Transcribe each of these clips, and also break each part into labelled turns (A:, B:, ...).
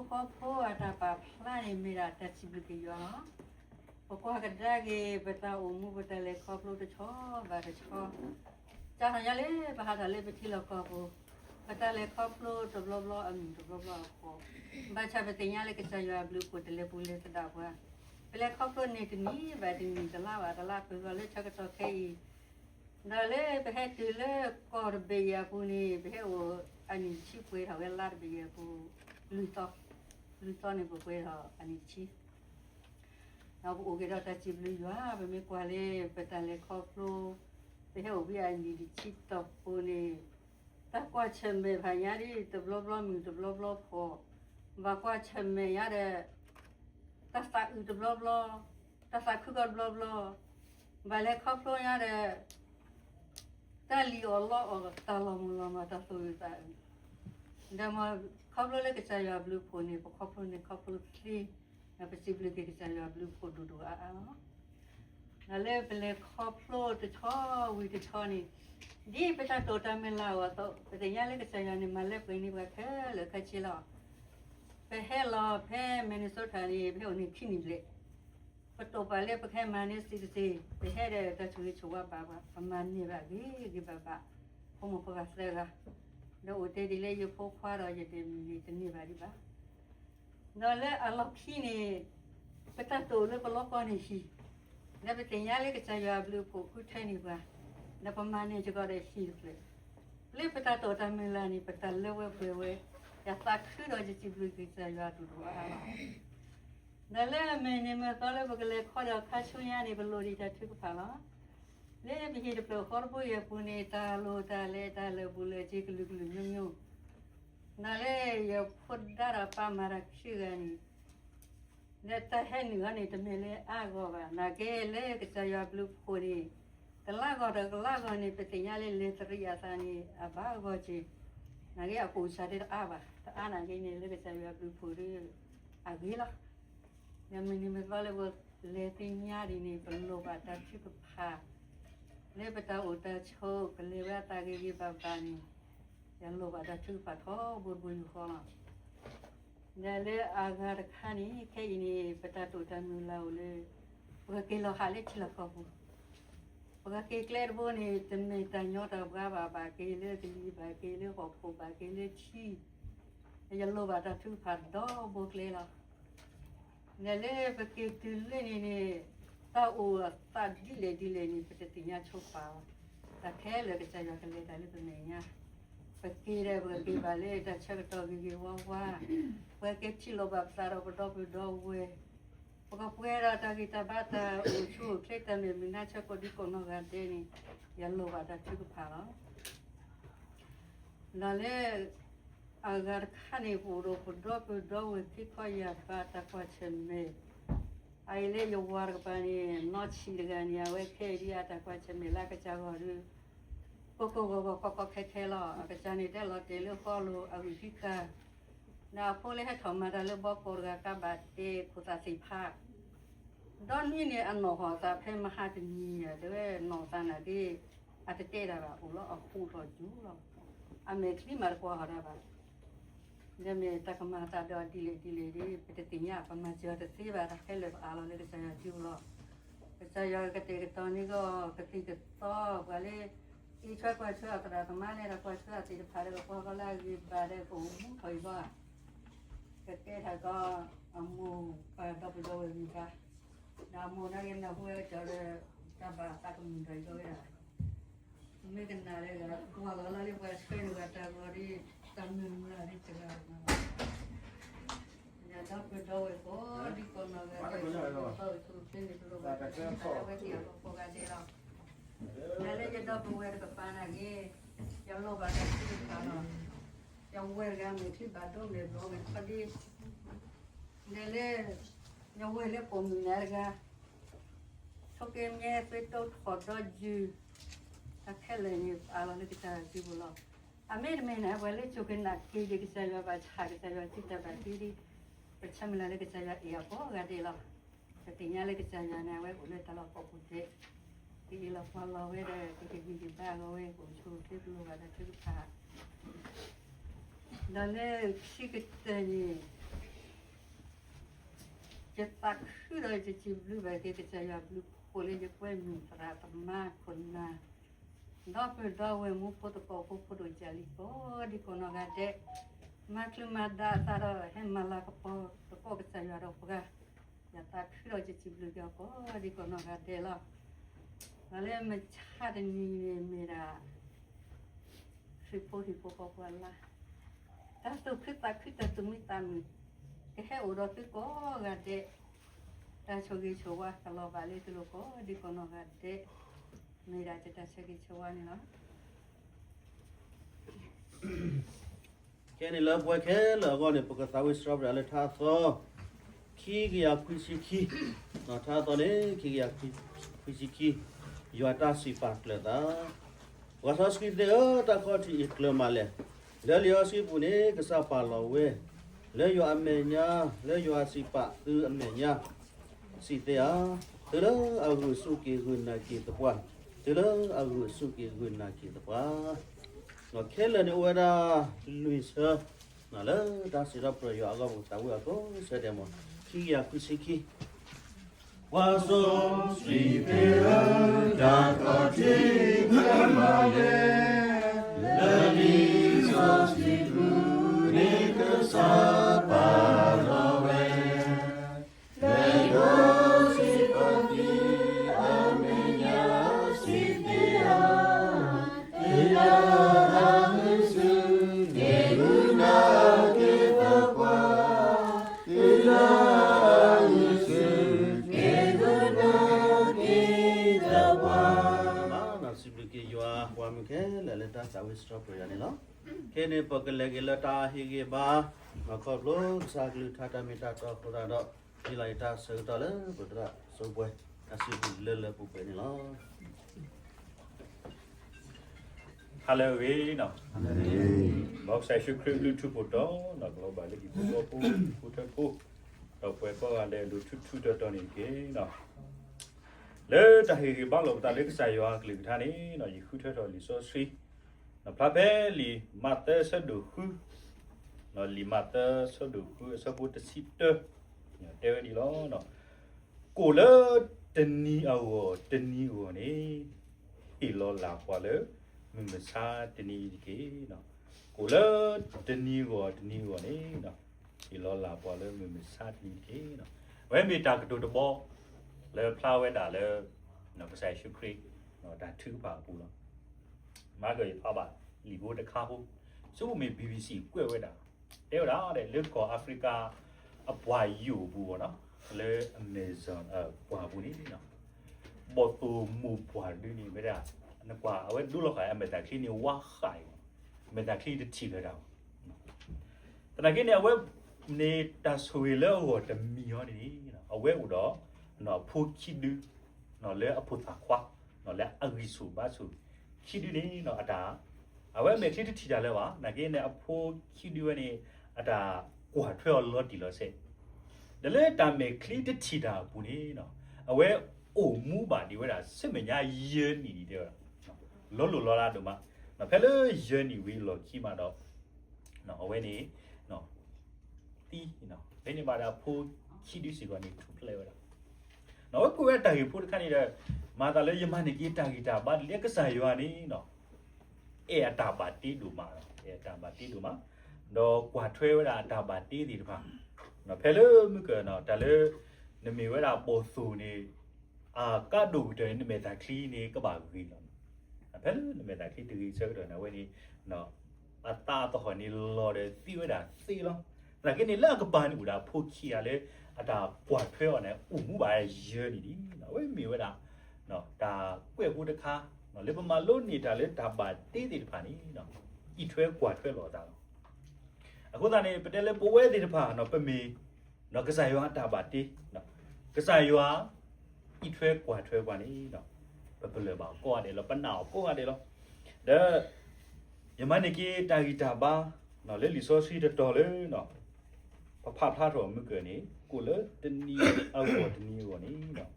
A: ko ko po ata pa plani mira ta chibuki yo ko ko ga dage beta o mu beta le ko plo to cho ba de cho cha ha ya le ba ha da le beti lo ko po beta le ko plo to blo blo am to blo blo ko ba cha beta nya le ke cha yo blue ko te le pu le ta da ba ပလက်ခောက်လို့နေတနီးဗတ်ဒီနီတလာပါတလာပြရလေချက်တော့ခဲဒါလေဘဟက်တူလေကော်ဘေယပူနီဘဟဲဝအနီချီ ပွေးထားဝဲလာဘေယပူလူတော့လူတော့နေပွေးထားအနီချီနောက်ဘူကေတော့တချီဘလူရွာဘမေကွာလေပတန်လေခောက်လို့ဘဟဲဝဘီအနီဒီချီတော့ပူနီတက်ကွာချင်မေဖာညာဒီတဘလဘလမီတဘလဘလဖို့ဘာကွာချင်မေရတဲ့ ta sa u de bla bla ta sa ku ga bla bla ba le kha flo ya de ta li o lo o ta la mu la ma ta so yu ta da ma kha flo le ke cha ya blue phone ne kha flo ne kha flo tri na pa si blue ke cha ya blue phone du du a a na le pe le kha flo de cha wi de cha ni di pe ta to ta me la wa to pe de ya le ke cha ya ni ma le pe ni ba kha le kha chi la ဖဲဟဲလာဖဲမင်းစောထာလေးဖဲုန်နေခိနေလေပတောပါလေပခဲမနေစီစီဖဲဟဲတဲ့တချူချူဝပါပါပမနေပါဒီဒီပါပါဘုံမဖကစရ ကတော့တေဒီလေရဖို့ခွာတော့ရတဲ့မိတနေပါဒီပါနော်လေအလောခိနေပတတိုလေဘလောကောနေရှိလည်းပတင်ရလေကချရဘလူဖို့ခုထိုင်နေပါနပမနေကြတော့ရှိလေလေပတတိုတမလာနေပတလေဝဲဝဲဝဲ ya ta khu do ji blu ki sa ya tu do a na le me ne me ta le bgle kho da kha chu ya ni blo ri ta thu pha la le bi hi de plo khor bo ye pu ne ta lo ta le ta le bu le ji glu glu nyu nyu na le ye phut da ra pa ma ra khu ga ni ne ta he ni ga ni te me le a go ba na ke le ki sa ya blu phu ni ကလာကတော့ကလာကနေပတင်ရလေးလေတရိယာစာနေအဘာဘောချီနာရီအပူစားတဲ့အာပါအာနာကြီးနေလေးပဲဆက်ရပူပူရီအဂီလာညမင်းမကလည်းဘလေ တင်ညာဒီနေဘလို့ပါတာချစ်ဖာလေပတာဥတာချိုကလေးဝတာကြီးပပနီရလို့ပါတာချစ်ဖာတော့ဘူဘူခေါ်လာနဲလေအာဂါခါနီခဲနေပတာတူတမူလာလေဘကကေလောဟာလေချလာခေါ်ဘူး Porque que claro bone também tá nhota brava ba que le de ba que le ho po ba que le chi. Ya lo ba ta tu pa do bo kle la. Ne le ba que tu le ni ni ta o ta di le di le ni pe te nya chok pa. Ta khe le ke cha ya ke le ta le pe ne nya. Ba que le ba que ba le ta cha to gi gi wa wa. Ba que chi lo ba sa ro ba do ba do we. ပကပွဲရတာဂီတာဘာတာဥချုခေတမေမနာချက်ကိုဒီကိုနောကတဲ့နေရလောဘာတာချုဖာလာလာလေအဂါခါနေဘူရောပဒေါပဒေါဝတိခရပါတာ आयले योवार पाणी नच शिरगानी आवे फेरी आता क्वाचे मेला कचा घर कोको गोगो कोको खे खेलो कचा नि ते लकेलो कलो अवि นี้ได้ล่อเกลือข้อรู้เอาวพวอเล่ให้ถมมาได้เรื่องบอกโกรกากาบาเตคุตสีภาคด้อนนี้เนี่ยอันหนอหอตาเพ่มาหาจะมีอะด้วยหนอตาหนาที่อาจจะเจอไดาบะอุลอออกคู่รอจูหรออเมริกามาร์กัวหรอบะ jami ta kama ta do dile dile di pete tinya pan ma jia ta si ba ta ke le a lo le ke sa ya ju lo ke sa ya ke te ke to ni go ke ti ke to ba le i chwa kwa chwa ta da kama le ra kwa chwa ti pha le ko ko la gi ba le ko mu ko i ba ke te ta go amu pa da bu do ni ka da mu na gen na hu ya cha le ta ba ta ko mi ga do ya ไม่กันนาเลยก็ตัวเราเราเรียกว่าช่วยดูกันตาบอดี้ Tokemnya itu kodoju, tak kalian itu awalnya kita dibuat. มาลากปอตะกอกจะอยากเราปะอยากตักคือเราจะจิบลูกก็ดิโกนอกาเดละแล้วมันชาตินี้มีราสิโ dopo dove mu poto poco poto jali po di kono gade matlu mada taro hemala ko to ko kesa yaro poga ya ta khiro je chiblu ga ko di kono gade la ale me chare ni mira sipo hipo ko wala ta to khita khita tumi tami ke
B: he uro ti ko gade ta chogi chowa kalo bale tu lo ko di kono gade လေထားသောခီကရခွစီခီနော်ထားတော့လေခီကရခွစီခီယွာတာစီပတ်လေတာဝါသစကီဒေတာခေါတီကလမလေလေလျောစီပူနေကစားပါလောဝဲလေယွာအမေညာလေယွာစီပါသူအမေညာစီတေယာတရအဂုစုကေဂုနာကေတပွား 들어 아그 수기 그나 기도와 너 켈러니 오라 루이서 나라 다시라 프로요 아가 못하고 또 세대모 키야 쿠시키 와소 스리페라 다카티 그마레 레리소 스리푸니 그사파 kene pakale gela ta hi ge ba ma kho lo sa glu tha ta mi ta ko ra do ki lai ta sa ta le bu dra so bwe ka si bu le le bu pe ni lo
C: Hello, we no. Box I should crew blue to put on, not globally, you put up, put up, တော့ပွဲပေါ်ကလည်းလူထွထွတော်တော်နေကေနော်လဲတဟီဘာလို့တာလေးကစားရွာကလိကထာနေနော်ယခုထတော်လီဆိုစရီ နော်ဖလာဘဲလီမတ်တဲဆဒူခုနော်လီမတ်တဲဆဒူခုဆပုတစီတနော်တဲဝဒီလောနော်ကိုလတနီအောတနီဝနေဟီလောလာပွာလေမမစာတနီဒီကေနော်ကိုလတနီကိုတနီကိုနေနော်ဟီလောလာပွာလေမမစာတနီကေနော်ဝဲမီတာကတူတဘောလေဖလာဝဲတာလေနော်ပဆိုင်ရှုခရီနော်ဒါထူပါဘူးလား မာဂရီဖာပါလီဘိုတခါဘူးစုမေ BBC ကွဲ့ဝဲတာတဲရတဲ့လေကောအာဖရိကအပွားယူဘူးပေါ့နော်လေအမေဇန်အပွားဘူးနေနော်ဘောတူမူပွားဒီနေမရနကွာအဝဲဒူလောက်ခိုင်အမေတာခီနေဝါခိုင်မေတာခီတချီလေတော့တနကိနေအဝဲနေတာဆွေလောဟောတမီဟောနေနော်အဝဲဥတော့နော်ဖိုချီဒူနော်လေအဖုတာခွာနော်လေအဂီဆူဘာဆူ ချီဒူနေနော်အတာအဝဲမေခီတတီတာလဲပါနကေနေအဖိုချီဒူနေအတာကွာထွဲလော်တီလော်ဆေဒလေတာမေခလီတတီတာဘူးနေနော်အဝဲအိုမူပါဒီဝဲတာစစ်မညာယေနီဒီတဲ့လောလောလောလာတို့မှာနော်ဖဲလေယေနီဝီလော်ချီမှာတော့နော်အဝဲနေနော်တီနော်ဘယ်နေပါတာဖိုချီဒူစီကနေထူဖလဲဝဲတာ နော်ကိုရတာရီဖို့ခဏနေတဲ့မာတာလေယမနိကီတာဂီတာဘာလက်ကစားရွာနေနော်အဲအတာပါတီဒူမာအဲအတာပါတီဒူမာတော့ကွာထွဲဝတာအတာပါတီဒီတဖာနော်ဖဲလို့မကနော်ဒါလေနမေဝတာပေါ်ဆူနေအာကဒူတဲ့နမေတာခလီနေကပါဂီနော်ဖဲလို့နမေတာခလီတီဆက်တော့နော်ဝဲနေနော်အတာတော့နေလော်တဲ့စီဝတာစီလောဒါကိနေလက်ကပန်ဦးတာဖို့ချီရလေ အတာပွားထွဲော်နဲ့ဥမှုပါရဲနေဒီနော်ဝေးမြေဝဲတာနော်ဒါကွဲ့ဖို့တခါနော်လေပမာလို့နေတာလေဒါပါတေးတေးတဖာနီနော်ဤထွဲကွာထွဲလော်တာအခုတည်းပတဲလေပိုဝဲတေးတဖာနော်ပမေနော်ကစားရွာဒါပါတေးနော်ကစားရွာဤထွဲကွာထွဲကွာနီနော်ပပလေပါကိုရတယ်လောပနာကိုရတယ်လောဒါယမနိကေတာဂီတာပါနော်လေလီဆိုစီတတော်လေနော်ဖဖဖလာတော်မြကနေ ကိုလတနီအောက်တနီကိုနီနော်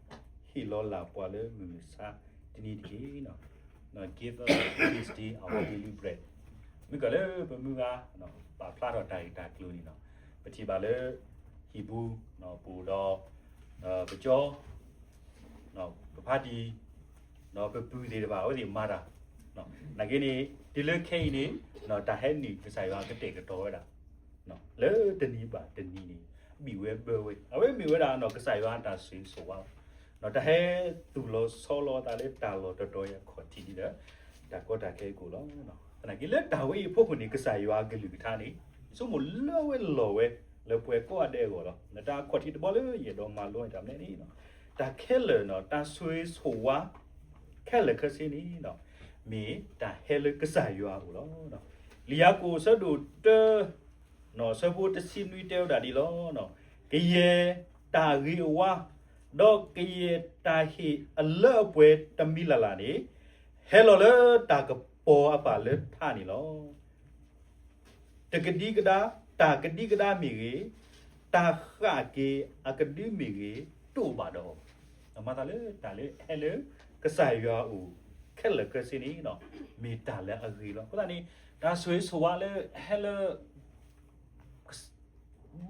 C: ဟီလောလာပွာလေမြမစာတနီဒီနော်နော် give us this day our daily bread မြကလေပမူကနော်ပါဖလာတော်တိုင်တာကလူနီနော်ပတိပါလေဟီဘူးနော်ပူတော့အာပကြောနော်ပဖာဒီနော်ပပူဒီတပါဟုတ်ဒီမာတာနော်နဂိနေဒီလခိနေနော်တဟဲနီပဆိုင်ဝါကတဲ့ကတော့တာနော်လေတနီပါတနီနေ မိဝဲဘဝဲအဝဲမိဝဲတာနော်ကဆိုင်ဝါတာဆွေးဆိုပါနော်တဟဲသူလောဆောလောတာလေတာလောတော်တော်ရခေါ်တီဒီတာဒါကောတာခဲကိုလောနော်နဂိလေတာဝေးဖို့ခုနေကဆိုင်ဝါကလူထားနေဆိုမလောဝဲလောဝဲလေပွဲကောအတဲ့ကိုလောနတာခေါ်တီတဘောလေရေတော့မလုံးကြမယ်နေနော်ဒါခဲလေနော်တာဆွေးဆိုဝါခဲလေခစင်းနေနော် me ta hele ka sa yo a lo no li ya ko sa do te no sa bo te sin wi te da di lo no ke ye ta ri wa do ke ye ta hi a le pwe ta mi la la ni hello le ta ka po a pa le tha ni lo te ke di ka da ta ke di ka da mi ge ta kha ke a ke di mi ge to ba do ma ta le ta le hello ka sa yo a u ခက်လကစနီနော်မီတာလည်းအဂီလောခုနနီဒါဆွေးဆိုရလဲဟဲလ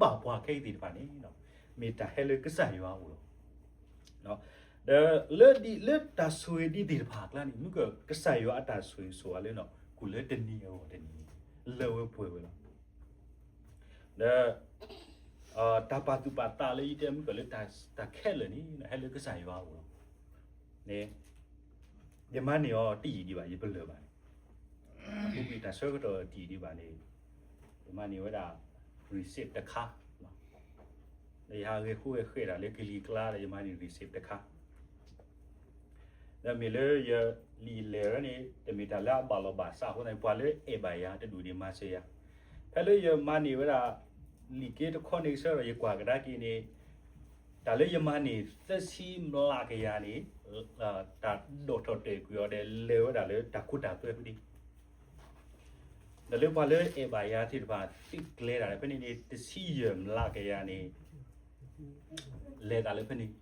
C: ဘာဘွားခဲဒီပါနေနော်မီတာဟဲလကစားရွာဦးလို့နော်ဒါလေဒီလေတာဆွေးဒီဒီပါကလာနီမြကကစားရွာတာဆွေးဆိုရလဲနော်ကုလေတနီယောတနီလောဝပွေဝလားဒါအာတပါတူပါတာလေးတဲ့မြကလေတာတာခဲလနီဟဲလကစားရွာဦးလို့နေယမနေရောတည်ဒီပါရေဘလပါဘုပီတာဆောကတော့တည်ဒီပါနေယမနေဝဒါ receipt တခါနော်လေဟာရေခုခေတာလေကလီကလာယမနေ receipt တခါဒါမီလေရလီလေရနေတမီတာလာဘာလဘာစာဟိုနေပွာလေအေဘယာတဒူဒီမဆေယဖဲလေယမနေဝဒါလီကေတခေါနေဆောရကွာကဒါကီနေဒါလေယမနေသက်စီမလာကရနေ ta do to te ku yo de le wa da le ta ku ta twe pi da le ba le e ba ya ti ba ti gle da le pe ni ni ti si yem la ke ya ni le da le pe ni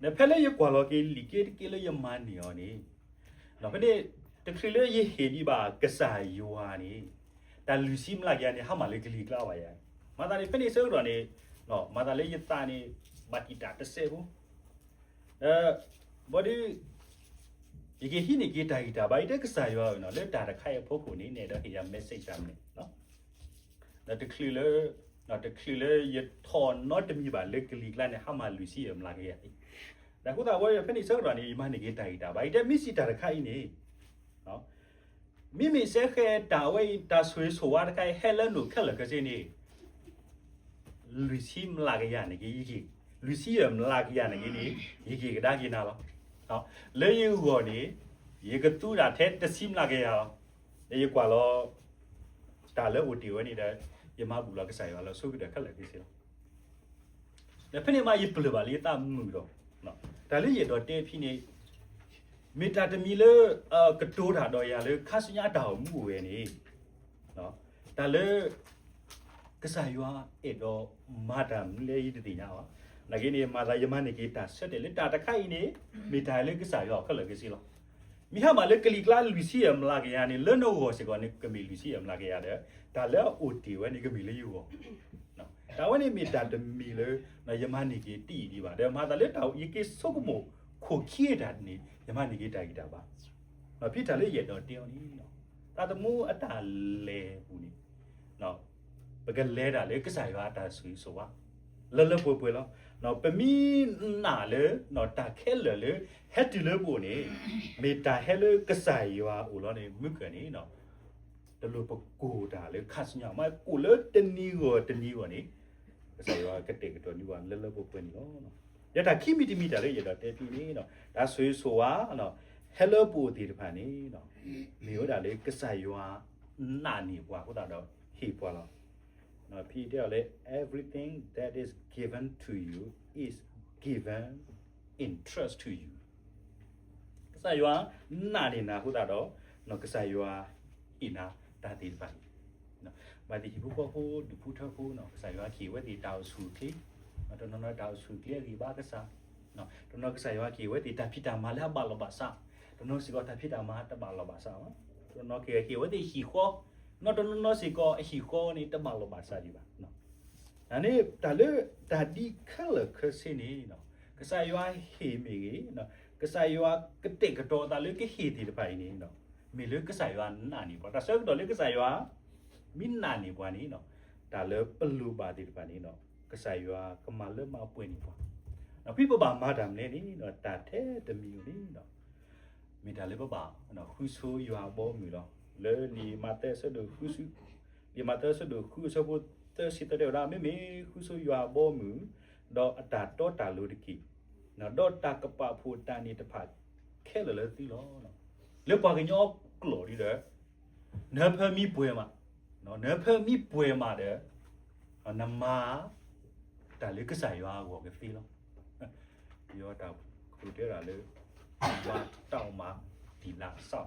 C: ne pe le ye kwa lo ke li ke ke le ye ma ni yo ni no pe ni te kri le ye he ni ba ka sa yo ha ni da lu si mla ya ni ha ma le ke li kla wa ya ma da ni pe ni so ro ni no ma da le ye ta ni ba ti ta te se bu အဲဘောဒီ ဒီကဟိနေကေတာဂီတာဘိုက်တက်ကစားရောနော်လက်တာတခိုင်ဖို့ကိုနေနေတော့ဟိရ message တာမနေနော်ဒါတခလီလေနော်တခလီလေရထော် not မီပါလက်ကလီကလာနေဟာမလူစီရမလာခဲ့ရဒါခုတာဘောရဖက်နေစောရနေမနေကေတာဂီတာဘိုက်တက်မစ်စီတာတခိုင်နေနော်မိမိစဲခဲတာဝဲတာဆွေးဆိုဝါတခိုင်ဟဲလန်နိုခက်လကစင်းနေလူစီမလာခဲ့ရနေကြီး Lucium lagia na gini yiki gada gina lo no le yu go ni ye ga tu da the de sim la ge ya ye kwa lo ta le u ti we ni da ye ma bu la ka sai wa lo so ga khat la ki si lo le phne ma ye plu ba le ta mu do no da le ye do te phi ni မေတ္တာတမီလေအကတိုးတာတော့ရလေခါစညာတောင်မှုဝဲနေနော်ဒါလေကစားရွာအဲ့တော့မာဒမ်လေရည်တည်ညာပါ nagini mala yamani ki ta sete le ta takai ni mi dai le kisa yo khala kisi lo mi ha ma le kli kla lu si yam la ke ya ni le no go se ko ni kami lu si yam la ke ya de ta le o ti we ni kami le yu go no ta we ni mi ta de mi le na yamani ki ti di ba de ma ta le ta yi ki so ko mo ko ki da ni yamani ki ta ki da ba no pi ta le ye do ti ni no ta de mu ata le bu ni no ပကလဲတာလေကစားရတာဆွေးဆိုပါလလပွပွလော နော်ပမီနာလေနော်တာခဲလေလေဟက်တီလေပိုနေမေတာဟဲလေကဆိုင်ရွာဦးလောနေမြကနေနော်တလူပကိုတာလေခတ်ညာမကိုလေတနီကိုတနီကိုနေကဆိုင်ရွာကတဲ့ကတော့ဒီဝလလပွပွနေနော်ရတာခိမီတီမီတာလေရတာတဲပီနေနော်ဒါဆွေးဆိုဝါနော်ဟဲလေပိုတီတဖာနေနော်မေရောတာလေကဆိုင်ရွာနာနေပွားဟုတ်တာတော့ဟေပွားလော နော်ဖြီတဲ့လေ everything that is given to you is given in trust to you ကစားရွာနာနေနာဟုတ်တာတော့နော်ကစားရွာအနာတာတိပါနော်ဘာဒီဘူကိုဟိုဒူဖူထကိုနော်ကစားရွာခီဝဲဒီတောက်ဆူခီနော်တော့နော်တောက်ဆူကလေးဒီဘာကစား နော်တော့နော်ကစားရွာခီဝဲဒီတာဖိတာမာလာဘာလဘာစာတော့နော်စီကတာဖိတာမာတဘာလဘာစာတော့နော်ကေခီဝဲဒီခီခေါ်နော်တော့နော်စီကောအဟီခေါနေတမလောဘာစာဒီပါနော်ဒါနဲ့ဒါလေဒါဒီခလခစင်းနေနော်ကစားရွာဟေမီကြီးနော်ကစားရွာကတိတ်ကတော့တာလေကဟေတီတပိုင်နေနော်မီလေကစားရွာနာနီပေါ့ဒါဆိုတော့လေကစားရွာမင်းနာနီပွားနေနော်ဒါလေပလူပါတီတပိုင်နေနော်ကစားရွာကမလမပွင့်နေပေါ့နော်ပြပပါမာဒမ်လေနေနော်တာတဲ့တမီနေနော်မိတာလေပပါနော်ခုဆိုရွာဘောမီ le li mate se de khusu li mate se de khu se bo te si te ra me me khu so ywa bo mu do da to ta lu de ki na do ta ka pa phu ta ni te pha khe le le ti lo no le pa ge nyo klo ri de na pha mi pwe ma no na pha mi pwe ma de na ma ta le ka sa ywa go ge fi lo yo ta khu te ra le ว่าเต่ามาทีละสอง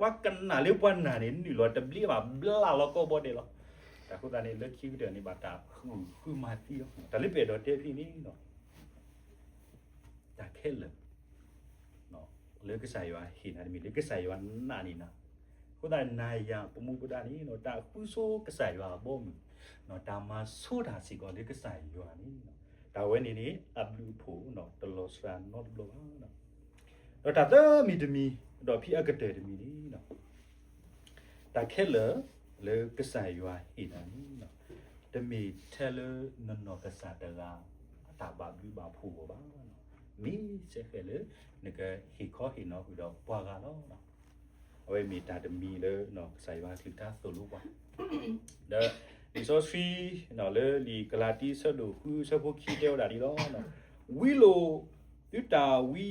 C: ထန်နီဆိုနော်ကစားရွာကလူထားဘာခလက်တာဘောမူဒီပါနေထန်နီလနပူ ta sa to mi ba ni ta le na ma di ba ni ka sa yo ka ma le pwe ni na one mi ta le a kho ki lo da do ho kho a ta le ke lo ko ta pe le ka sa shu kri he sa do ni pa kwa de lo no ra pa mi te ra ho kho mi te di a we te kho ki ka le ka si lo no le pan pa kan na le pan na ni ni lo ta bli ba bla lo ko bo de lo ta ko ta ni le ki de ni ba ta khu khu ma ti lo ta le pe do te phi ni no ta ke le လေကစားရွာဟိနာမီလေကစားရွာနာနီနာခုဒါနိုင်ယပမှုပဒနီနော်တာခုဆိုကစားရွာဘောမီနော်တာမဆိုတာစီကောလေကစားရွာနီနော်တာဝဲနေနေအဘလူဖိုနော်တလောစရန်နော်ဘလောနော် တော့တာသမီတမီတော့ဖီအကတဲ့တမီနီနော်တာခဲလလေကစားရွာဟိနာနီနော်တမီထဲလနော်နော်ကစားတကာတာဘာဘလူဘာဖိုဘာနော်မီစေခဲလေနကဟီခေါ်ဟီနော်ဟူတော့ပွာကလောနော်အဝေးမီတာတမီလေနော်ဆိုင်ပါခလတာဆိုလို့ပါဒါဒီဆိုစီနော်လေလီကလာတီဆဒိုခူဆဖို့ခီတဲတာဒီလောနော်ဝီလိုတူတာဝီ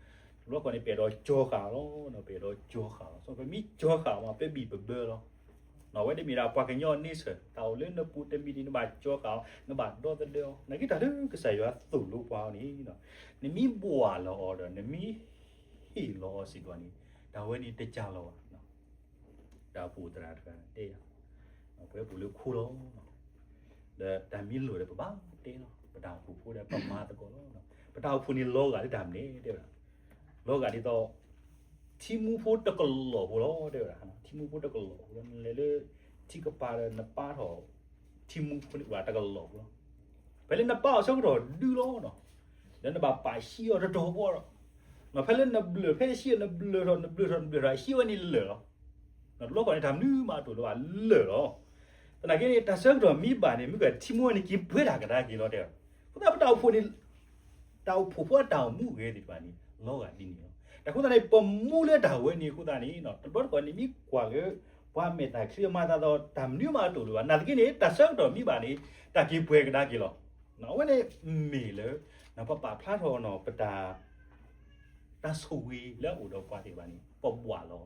C: kisi ya so put te si de da agidi no ta ta wi ta do tu hi o ya do ta tu yi ta le ti do tu di o ya lo no yim mi pwa te mui do tu tu lo ya pi ma ta o ta o lo ko u le pa si bu de de pa ni no lo ko ni pe do jo kha lo no pe do jo kha so pe mi jo kha ma pe bi pe be lo နော်ဝဲဒီမီရာပွားကညောနိစတောက်လင်းနပူတမီဒီနဘာကြောကောင်နဘာဒေါ်တလေနဂီတာလေကဆာရွာသူ့လို့ပွားနီနော်နမီဘွာလောအော်ဒနမီဟီလောစီကွာနီဒါဝဲနီတကြလောနော်ဒါပူတရာတကန်တေးရနော်ဘဲပူလို့ခူလောနော်ဒါဒါမီလို့ရပပတေးနော်ပတောင်ပူဖူတဲ့ပမာတကောနော်ပတောင်ဖူနီလောကလည်းဒါမနေတဲ့ လားလောကဒီတော့ ทีมูโพตะกลอบ่ลอเด้อฮะทีมูโพตะกลอเลเลที่ก็ปานะปาถอทีมูโพนี่ว่าตะกลอบ่เปเลนะปาซะก็ดูลอเนาะแล้วนะบาปาชีอดดอบ่နော်ဖဲလက်နဘလဖဲရှိနဘလရနဘလရနဘလရရှိဝနီလေနော်လောကနေတမ်နူမာတူလောလေရောတနာကေတဆက်တော့မိပါနေမိကတီမွန်နီကိဘွေတာကဒါကီလောတဲ့ခုနပတောက်ဖို့နီတောက်ဖို့ဖို့တောက်မှုခဲ့ဒီပါနီ လောကဒီနီတခုတည်းပမူလေတာဝဲနေခုတည်းနီနော်တပတ်ကောနီမိကွာလေဘွားမေတာခရီမာတာတော့တမ်နူမာတူလောနာတကိနေတဆက်တော့မိပါနေတကိဘွေကဒါကီလောနော်ဝဲနေမီလေနော်ပပဖလာထောနော်ပတာတဆူဝီလဲဥတော့ပွားတယ်ပါနေပဘွာလော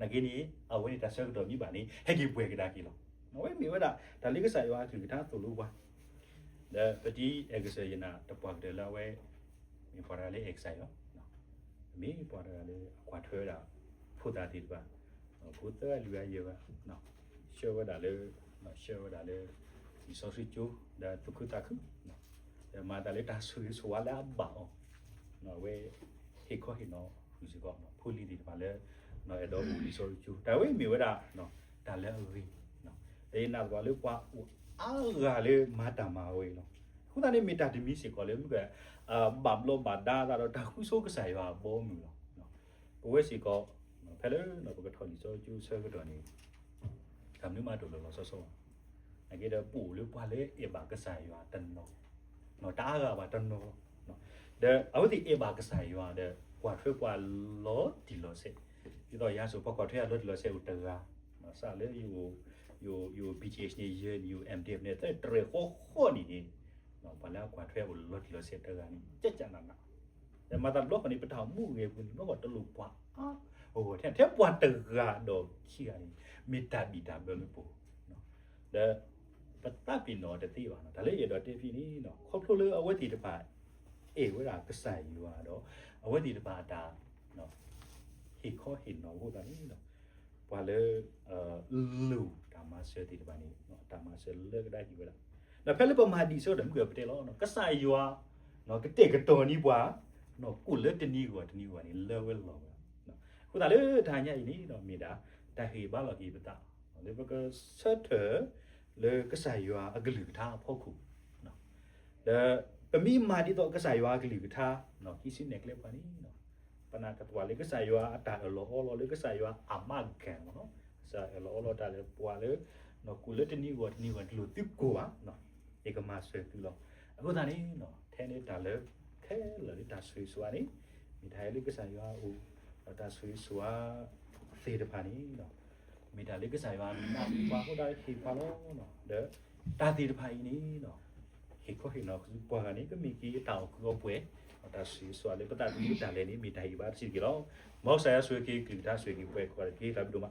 C: နဂိနီအဝဲနေတဆက်တော့မိပါနေဟဲကိဘွေကဒါကီလောနော်ဝဲမီဝဲတာဒါလိကဆာယောသူကတာတူလို့ပါဒါပတိအကဆယနာတပွားတယ်လာဝဲ မီဖော်ရလေးအက်ဆိုင်ရော me por le quattro da puta di ba puta lu ya ye ba no show da le no show da le di so si chu da tu ku ta ku no da ma da le ta su su wa la ba o no we he ko he no ku si ko no pu li di ba le no e do u di so chu da we mi we da no da le ri no ဒေနာကလေပွားအာဂါလေမာတာမာဝေနော် ခုတည်းမီတာဒီမီစီကလေမြကအာဘမ်လောဘာဒါဒါတော့တခုဆိုကဆိုင်ရွာဘောမူနော်ဘဝစီကဖဲလေနော်ဘကထော်လီဆိုကျူဆဲကတော့နေကမ်နမတူလောဆောဆောအကေတော့ပူလေပွားလေအဘာကဆိုင်ရွာတန်နော်နော်တားကပါတန်နော်နော်တဲ့အဝတိအဘာကဆိုင်ရွာတဲ့ပွားထွေးပွားလောဒီလောစေဒီတော့ရဆိုပကွာထွေးလောဒီလောစေဥတရာနော်စာလေယူယူယူ BTH နေယူ MDF နေတဲ့တရေခေါခေါနေနေ balaa kwa thwe bul lot lo set ga ni che chan na na ya ma ta lo ni pa thau mu ge bul no ko to lu kwa a o the the bwa ta ga do chi ga ni mi ta bi ta be lu po no da pa ta bi no de ti ba na da le ye do te phi ni no kho phlo le awet ti ta ba e we ra ka sai yu ba do awet ti ta ba da no hi kho hi no wo da ni no ဘာလဲအလူတာမဆဲတိတပါနေနော်တာမဆဲလက်ဒါကြီးပဲလား na pele pa ma di so dam ku pete lo no ka sa ywa no ka te ka to ni bwa no ku le te ni gwa te ni gwa ni le we lo no ku ta le ta nya ni no mi da ta he ba lo ki ba ta le ba ka sa the le ka sa ywa a ga lu ta pho ku no le pa mi ma di to ka sa ywa ga lu ta no ki sin ne kle pa ni no ပနာကတဝလေးကဆာယောအတာလောဟောလောလေးကဆာယောအမကံနော်ဆာလောလောတာလေးပွာလေးနော်ကုလတနီဝတ်နီဝတ်လူတိကွာနော် ဧကမဆွေတူလောအခုဒါနေနော်ထဲနေတာလေခဲလလတာဆွေဆွာနေမိထိုင်လေးကစားရွာဦးတာဆွေဆွာသေတဖာနေနော်မိတာလေးကစားရွာနာပါဟိုဒါခေပါလောနော်ဒါတာသေတဖာနေနော်ခေခေါ်ဟိနော်ပွာကနေကမိကီတောက်ကောပွဲတာဆွေဆွာလေးပတာဒီတာလေးနေမိထိုင်ပါစီကလောမောက်ဆာဆွေကီကီတာဆွေကီပွဲခေါ်ကီလာဘီဒိုမ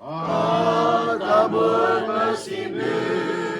D: Atabur masibuk kenal Nagana mapatari amal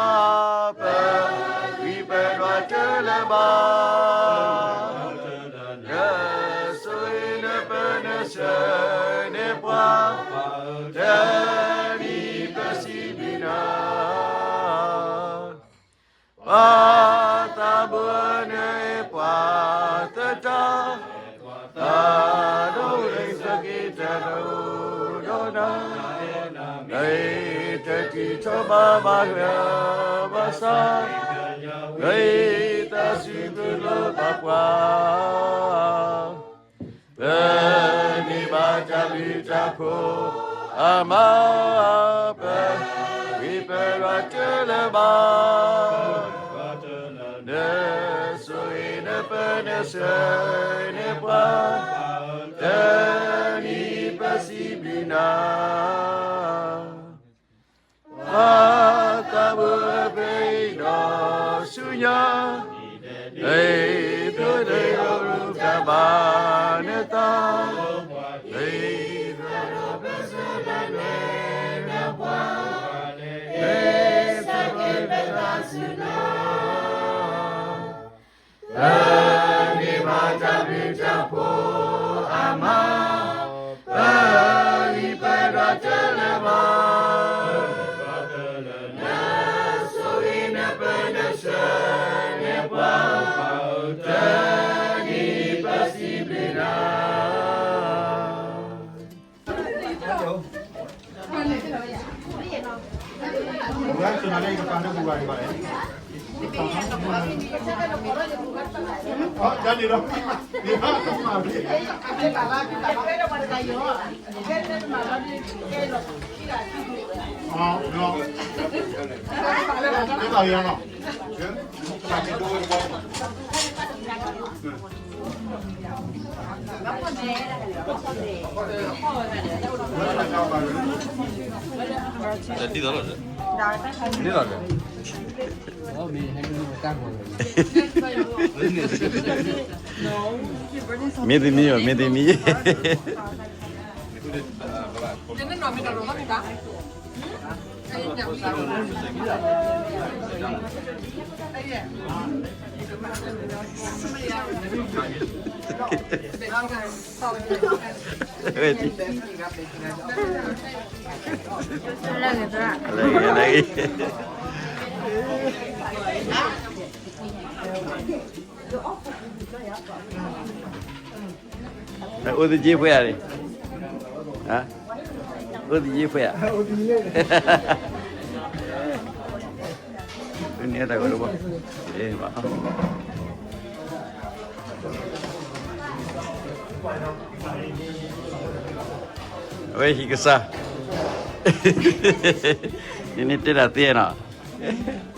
D: penasane puan dari pasibina Pata buane pata ta Ta do le sakit do do na Nei te ki choba ba ba sa Nei ta si lo ba kwa Beni du à ma. Ne ne pernesse, ne pas, ni passiblina.
E: ဘယ်ဆိုနာလေးကပန်းတဲ့ဘူပါနေပါလေဟောကြားနေတော့ဒီဟာ 没咋的？我没，还是我干过的。
D: 没得米哟，没得米。
F: Tienes no, mira, Roma, mira.
G: ဝေးဒီ
B: လည်းကစား
G: လေလေ那我的